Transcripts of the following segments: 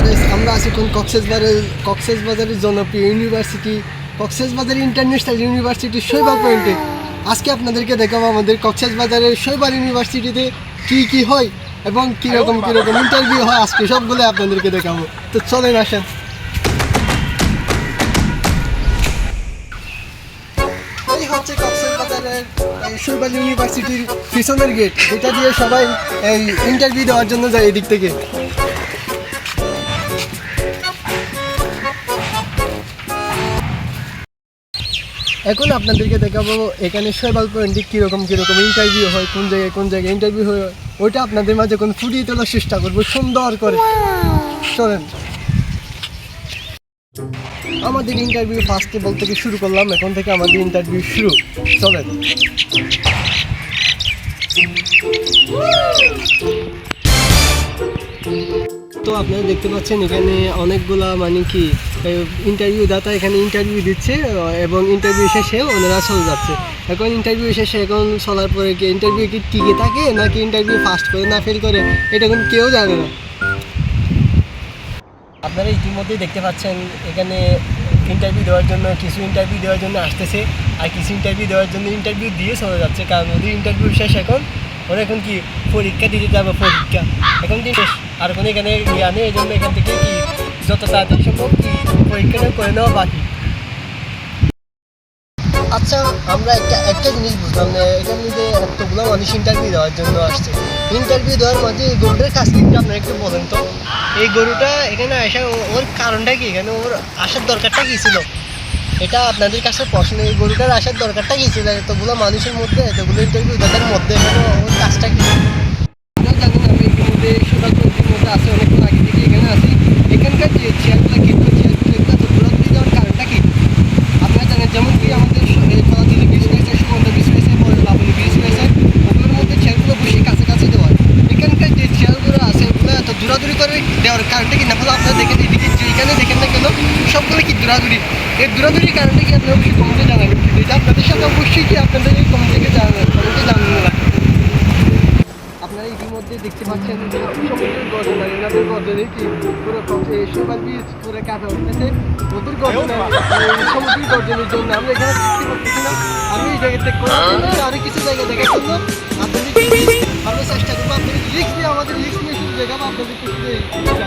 Guys আমরা আছি কোন কক্সেস বাজারের কক্সেস বাজারের জনপ্রিয় ইউনিভার্সিটি কক্সেস বাজার ইন্টারন্যাশনাল ইউনিভার্সিটি শৈবাল পয়েন্টে। আজকে আপনাদেরকে দেখাবো আমাদের কক্সেস বাজারের ইউনিভার্সিটিতে কি কি হয় এবং কীরকম কীরকম ইন্টারভিউ হয় আজকে সবগুলো আপনাদেরকে দেখাবো। তো চলেন আসেন। এই হচ্ছে শৈবাল ইউনিভার্সিটির পিছনের গেট এটা দিয়ে সবাই এই ইন্টারভিউ দেওয়ার জন্য যায় এদিক থেকে। এখন আপনাদেরকে দেখাবো এখানে শৈবাল পয়েন্টে কীরকম কীরকম ইন্টারভিউ হয়, কোন জায়গায় কোন জায়গায় ইন্টারভিউ হয়, ওইটা আপনাদের মাঝে কোন ফুটিয়ে তোলার চেষ্টা করব, সুন্দর করে। চলেন। আমাদের ইন্টারভিউ ফার্স্ট টেবল থেকে শুরু করলাম, এখন থেকে আমাদের ইন্টারভিউ শুরু। চলেন। তো আপনারা দেখতে পাচ্ছেন এখানে অনেকগুলা মানে কি ইন্টারভিউ দাতা এখানে ইন্টারভিউ দিচ্ছে এবং ইন্টারভিউ শেষে ওনারা চলে যাচ্ছে। এখন ইন্টারভিউ শেষে এখন চলার পরে কি ইন্টারভিউ কি টিকে থাকে, নাকি ইন্টারভিউ ফার্স্ট করে, না ফেল করে, এটা এখন কেউ জানে না। আপনারা ইতিমধ্যেই দেখতে পাচ্ছেন, এখানে ইন্টারভিউ দেওয়ার জন্য, কিছু ইন্টারভিউ দেওয়ার জন্য আসতেছে, আর কিছু ইন্টারভিউ দেওয়ার জন্য ইন্টারভিউ দিয়ে চলে যাচ্ছে। কারণ ওদের ইন্টারভিউ শেষ এখন, ওরা এখন কি পরীক্ষা দিতে যাবে পরীক্ষা? এখন শেষ? আর কোনো এখানে নেই, এই জন্য এখান থেকে কি যত তাড়াতাড়ি সম্ভব পরীক্ষাটা করে নেওয়া বাকি। আচ্ছা আমরা একটা একটা জিনিস বুঝলাম না এখানে যে এতগুলো মানুষ ইন্টারভিউ দেওয়ার জন্য আসছে। ইন্টারভিউ দেওয়ার মাঝে এই গরুটার কাছ থেকে আপনারা একটু বলেন তো। এই গরুটা এখানে আসা ওর কারণটা কি? এখানে ওর আসার দরকারটা কি ছিল? এটা আপনাদের কাছে প্রশ্ন এই গরুটার আসার দরকারটা কি ছিল? এতগুলো মানুষের মধ্যে এতগুলো ইন্টারভিউ তাদের মধ্যে এখানে ওর কাজটা কি? জানেন আমি ইতিমধ্যে সুরাজগঞ্জের মধ্যে আছে অনেকক্ষণ আগে থেকে এখানে আছি এখানকার যে চেয়ারগুলো কিন্তু চেয়ারগুলো এগুলো তো দূরত্বে যাওয়ার কারণটা কি আপনারা জানেন যেমন কি আমাদের কলাদিলি ব্রিজ রয়েছে সুগন্ধ ব্রিজ রয়েছে লাবণী ব্রিজ রয়েছে ওগুলোর মধ্যে চেয়ারগুলো বসে কাছাকাছি দেওয়া হয়। এখানকার যে চেয়ারগুলো আছে ওগুলো এত দূরাদূরি করে দেওয়ার কারণটা কি না হলে আপনারা দেখেন এদিকে যেখানে দেখেন না কেন দূরাদূরি। এই দূরাদূরির কারণটা কি আপনারা অবশ্যই কমেন্টে জানাবেন? এটা আপনাদের সাথে অবশ্যই কি আপনাদের এই কমেন্ট থেকে জানাবেন? কমেন্টে জানানো লাগবে। আপনারা ইতিমধ্যে দেখতে পাচ্ছেন যে সমুদ্রের গর্জনা এনাদের গর্জনে কি পুরো সোবাল বিচ পুরো কাঁপে উঠতেছে ওদের গর্জনা সমুদ্রের গর্জনের জন্য আমরা এখানে দেখতে পাচ্ছি না। আমি এই জায়গা থেকে আরও কিছু জায়গা দেখার জন্য আপনাদের ভালো চেষ্টা করব। আপনাদের রিক্স আমাদের রিক্স নিয়ে শুধু দেখাবো। আপনাদের আপনারা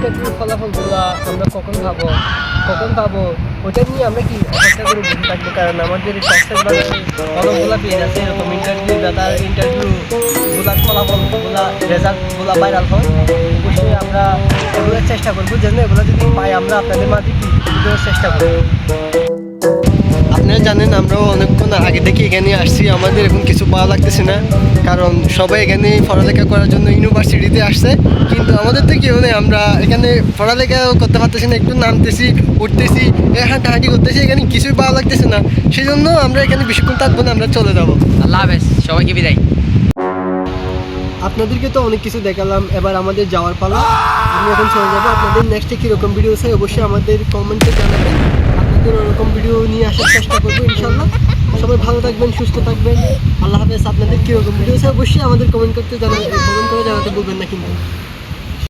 ইন্টারভিউ ফলাফলগুলো আমরা কখন পাবো কখন পাবো ওটা নিয়ে আমরা কি অপেক্ষা করে বসে থাকব কারণ আমাদের কক্সেস বাজারে অনেকগুলো এরকম ইন্টারভিউ দাদা ইন্টারভিউ গুলা, ফলাফলগুলা রেজাল্টগুলা ভাইরাল হয়, অবশ্যই আমরা এগুলোর চেষ্টা করব। যেন এগুলো যদি পাই, আমরা আপনাদের মাঝে কি দেওয়ার চেষ্টা করব। আপনারা জানেন আমরাও অনেকক্ষণ আগে থেকে এখানে আসছি। আমাদের এখন কিছু পাওয়া লাগতেছে না কারণ সবাই এখানে পড়ালেখা করার জন্য ইউনিভার্সিটিতে আসছে। কিন্তু আমাদের তো কেউ নেই আমরা এখানে পড়ালেখা করতে পারতেছি না একটু নামতেছি উঠতেছি হাঁটাহাঁটি করতেছি এখানে কিছুই পাওয়া লাগতেছে না। সেই জন্য আমরা এখানে বেশিক্ষণ থাকব না আমরা চলে যাব। আল্লাহ হাফেজ সবাইকে বিদায়। আপনাদেরকে তো অনেক কিছু দেখালাম এবার আমাদের যাওয়ার পালা। আমি এখন চলে যাব আপনাদের নেক্সটে কীরকম ভিডিও চাই অবশ্যই আমাদের কমেন্টে জানাবেন। আপনাদের ওরকম ভিডিও নিয়ে আসার চেষ্টা করব ইনশাল্লাহ সবাই ভালো থাকবেন, সুস্থ থাকবেন। আল্লাহ হাফেজ। আপনাদের কীরকম ভিডিও চাই অবশ্যই আমাদের কমেন্ট করতে জানাবেন। কমেন্ট করে জানাতে বলবেন না কিন্তু।